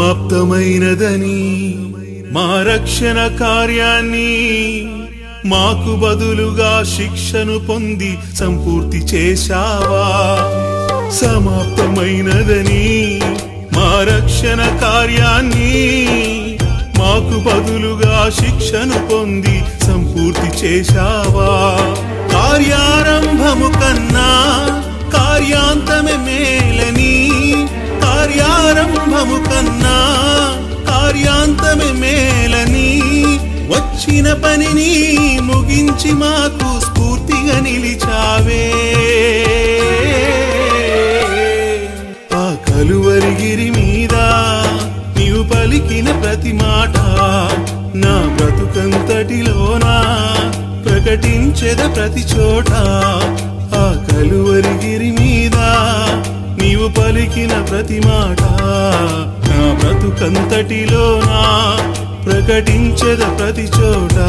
మాప్తమైనదని మా రక్షణ కార్యాన్ని మాకు బదులుగా శిక్షను పొంది సంపూర్తి చేశావా? సమాప్తమైనదని మా రక్షణ కార్యాన్ని మాకు బదులుగా శిక్షను పొంది సంపూర్తి చేశావా? కార్యారంభము కన్నా ఇచ్చిన పనిని ముగించి మాకు స్ఫూర్తిగా నిలిచావే. ఆ కలువరిగిరి మీద నీవు పలికిన ప్రతి మాట నా బ్రతుకంతటిలోనా ప్రకటించెద ప్రతి చోట. ఆ కలువరిగిరి మీద నీవు పలికిన ప్రతి మాట నా బ్రతుకంతటిలోనా ప్రకటించద ప్రతి చోటా?